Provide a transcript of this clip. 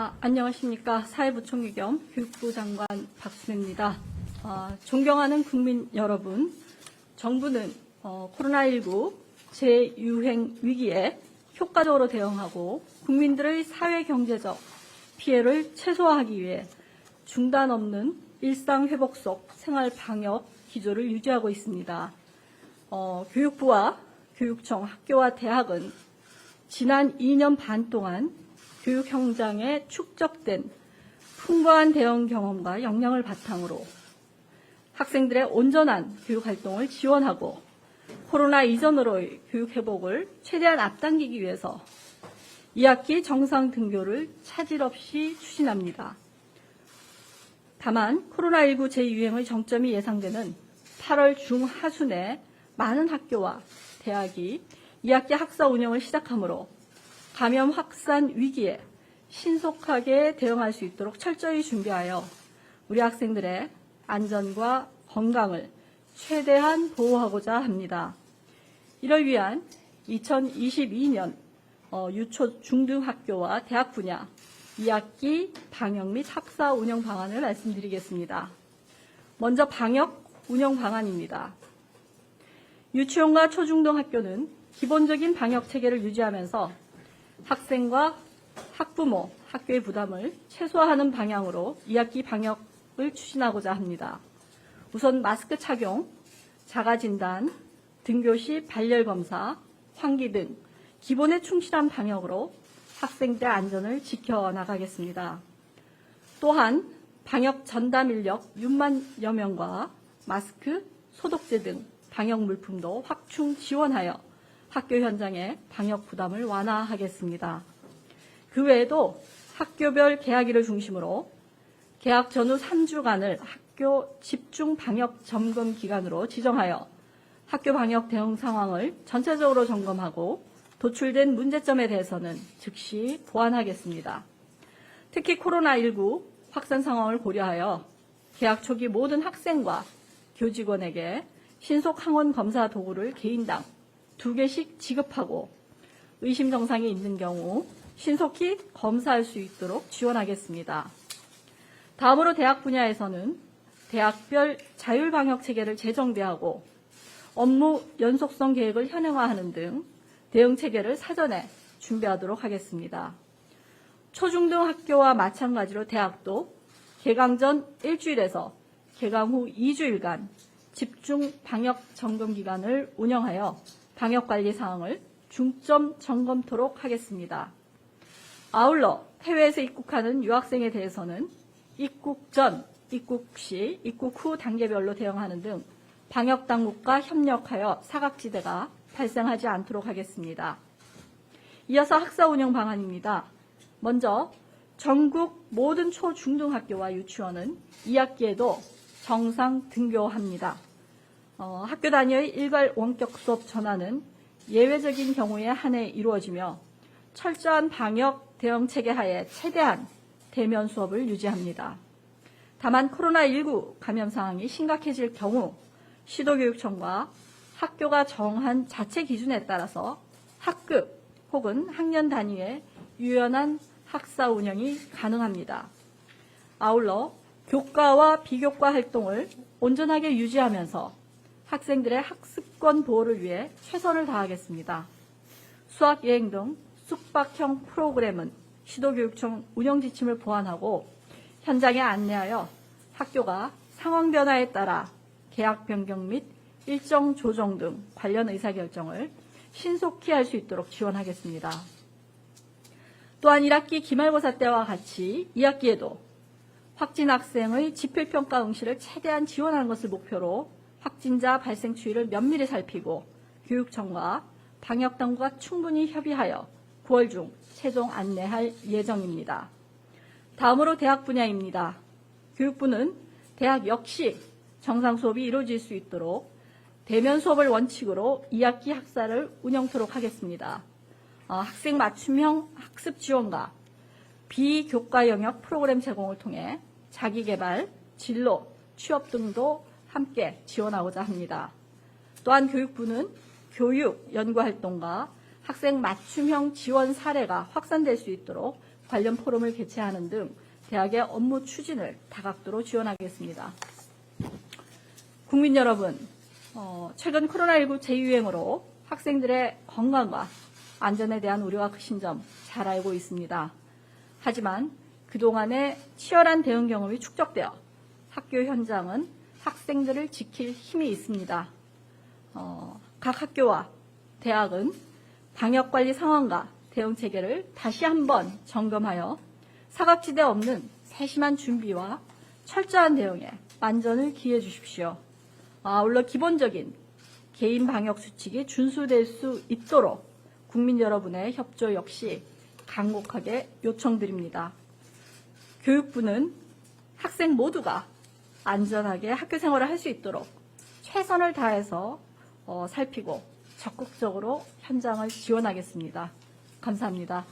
아, 안녕하십니까. 사회부총리 겸 교육부 장관 박순혜입니다. 아, 존경하는 국민 여러분, 정부는 어, 코로나19 재유행 위기에 효과적으로 대응하고 국민들의 사회 경제적 피해를 최소화하기 위해 중단 없는 일상 회복 속 생활 방역 기조를 유지하고 있습니다. 어, 교육부와 교육청, 학교와 대학은 지난 2년 반 동안 교육 현장에 축적된 풍부한 대응 경험과 역량을 바탕으로 학생들의 온전한 교육 활동을 지원하고 코로나 이전으로의 교육 회복을 최대한 앞당기기 위해서 2학기 정상 등교를 차질 없이 추진합니다. 다만 코로나19 재유행의 정점이 예상되는 8월 중하순에 많은 학교와 대학이 2학기 학사 운영을 시작하므로 감염 확산 위기에 신속하게 대응할 수 있도록 철저히 준비하여 우리 학생들의 안전과 건강을 최대한 보호하고자 합니다. 이를 위한 2022년 어, 유초 중등학교와 대학 분야 2학기 방역 및 학사 운영 방안을 말씀드리겠습니다. 먼저 방역 운영 방안입니다. 유치원과 초중등 학교는 기본적인 방역 체계를 유지하면서 학생과 학부모, 학교의 부담을 최소화하는 방향으로 2학기 방역을 추진하고자 합니다. 우선 마스크 착용, 자가진단, 등교 시 발열 검사, 환기 등 기본에 충실한 방역으로 학생들 안전을 지켜나가겠습니다. 또한 방역 전담 인력 6만여 명과 마스크, 소독제 등 방역 물품도 확충 지원하여 학교 현장의 방역 부담을 완화하겠습니다. 그 외에도 학교별 개학일을 중심으로 개학 전후 3주간을 학교 집중 방역 점검 기간으로 지정하여 학교 방역 대응 상황을 전체적으로 점검하고 도출된 문제점에 대해서는 즉시 보완하겠습니다. 특히 코로나19 확산 상황을 고려하여 개학 초기 모든 학생과 교직원에게 신속 항원 검사 도구를 개인당 두 개씩 지급하고 의심 정상이 있는 경우 신속히 검사할 수 있도록 지원하겠습니다. 다음으로 대학 분야에서는 대학별 자율 방역 체계를 재정비하고 업무 연속성 계획을 현행화하는 등 대응 체계를 사전에 준비하도록 하겠습니다. 초중등 학교와 마찬가지로 대학도 개강 전 일주일에서 개강 후 2주일간 집중 방역 점검 기간을 운영하여 방역 관리 사항을 중점 점검토록 하겠습니다. 아울러 해외에서 입국하는 유학생에 대해서는 입국 전, 입국 시, 입국 후 단계별로 대응하는 등 방역 당국과 협력하여 사각지대가 발생하지 않도록 하겠습니다. 이어서 학사 운영 방안입니다. 먼저 전국 모든 초중등학교와 유치원은 2학기에도 정상 등교합니다. 어, 학교 단위의 일괄 원격 수업 전환은 예외적인 경우에 한해 이루어지며 철저한 방역 대응 체계 하에 최대한 대면 수업을 유지합니다. 다만 코로나19 감염 상황이 심각해질 경우 시도교육청과 학교가 정한 자체 기준에 따라서 학급 혹은 학년 단위의 유연한 학사 운영이 가능합니다. 아울러 교과와 비교과 활동을 온전하게 유지하면서 학생들의 학습권 보호를 위해 최선을 다하겠습니다. 수학 여행 등 숙박형 프로그램은 시도교육청 운영 지침을 보완하고 현장에 안내하여 학교가 상황 변화에 따라 계약 변경 및 일정 조정 등 관련 의사결정을 신속히 할 수 있도록 지원하겠습니다. 또한 1학기 기말고사 때와 같이 2학기에도 확진 학생의 지필평가 응시를 최대한 지원하는 것을 목표로 확진자 발생 추이를 면밀히 살피고 교육청과 방역 당국과 충분히 협의하여 9월 중 최종 안내할 예정입니다. 다음으로 대학 분야입니다. 교육부는 대학 역시 정상 수업이 이루어질 수 있도록 대면 수업을 원칙으로 2학기 학사를 운영토록 하겠습니다. 어, 학생 맞춤형 학습 지원과 비교과 영역 프로그램 제공을 통해 자기 개발, 진로, 취업 등도 함께 지원하고자 합니다. 또한 교육부는 교육, 연구활동과 학생 맞춤형 지원 사례가 확산될 수 있도록 관련 포럼을 개최하는 등 대학의 업무 추진을 다각도로 지원하겠습니다. 국민 여러분, 어, 최근 코로나19 재유행으로 학생들의 건강과 안전에 대한 우려가 크신 점 잘 알고 있습니다. 하지만 그동안의 치열한 대응 경험이 축적되어 학교 현장은 학생들을 지킬 힘이 있습니다. 어, 각 학교와 대학은 방역관리 상황과 대응 체계를 다시 한번 점검하여 사각지대 없는 세심한 준비와 철저한 대응에 만전을 기해 주십시오. 아울러 기본적인 개인 방역 수칙이 준수될 수 있도록 국민 여러분의 협조 역시 간곡하게 요청드립니다. 교육부는 학생 모두가 안전하게 학교 생활을 할 수 있도록 최선을 다해서 어, 살피고 적극적으로 현장을 지원하겠습니다. 감사합니다.